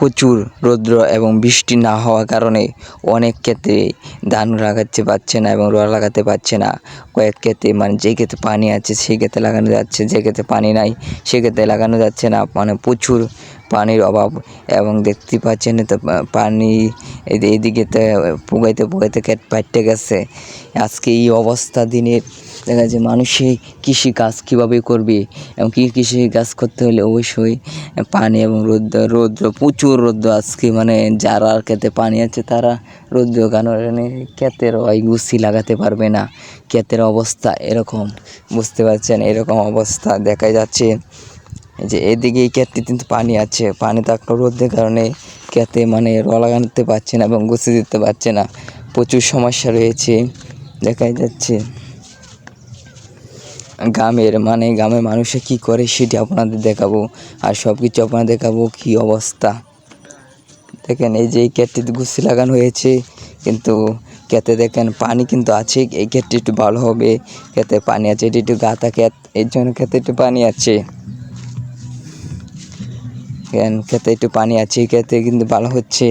প্রচুর রৌদ্র এবং বৃষ্টি না হওয়ার কারণে অনেক ক্ষেত্রে ধান লাগাতে পারছে না এবং রোয়া লাগাতে পারছে না। কয়েক ক্ষেত্রে মানে যে ক্ষেত্রে পানি আছে, সেই ক্ষেত্রে লাগানো যাচ্ছে, যে ক্ষেত্রে পানি নাই, সে ক্ষেত্রে লাগানো যাচ্ছে না। মানে প্রচুর পানির অভাব এবং দেখতে পাচ্ছেন তো পানি এদি- এদিকে পুগাইতে পুগাইতে ক্ষেত পাইটে গেছে। আজকে এই অবস্থা দিনের দেখা যায় মানুষে কৃষি কাজ কীভাবে করবে এবং কী কৃষি কাজ করতে হলে অবশ্যই পানি এবং রৌদ্র রৌদ্র, প্রচুর রৌদ্র আজকে মানে যারা ক্ষেতে পানি আছে তারা রৌদ্র কারণে ক্ষেতের ওই গুছি লাগাতে পারবে না। ক্ষেতের অবস্থা এরকম, বুঝতে পারছেন? এরকম অবস্থা দেখা যাচ্ছে যে এদিকে এই ক্ষেতটি কিন্তু পানি আছে, পানি থাকলেও রোদের কারণে ক্ষেতে মানে র লাগাতে পারছে না এবং গুছিয়ে দিতে পারছে না। প্রচুর সমস্যা রয়েছে দেখাই যাচ্ছে। গ্রামের মানে গ্রামের মানুষে কি করে সেটি আপনাদের দেখাবো। আর সব কিছু আপনাদের দেখাবো কি অবস্থা। দেখেন, এই যে এই ক্ষেতটিতে গুছি লাগানো হয়েছে, কিন্তু ক্ষেতে দেখেন পানি কিন্তু আছে, এই ক্ষেতটি একটু ভালো হবে। ক্ষেতে পানি আছে, এটি একটু গাঁথা ক্ষেত, এর জন্য ক্ষেতে একটু পানি আছে। ক্ষেতে একটু পানি আছে ক্ষেতে কিন্তু ভালো হচ্ছে।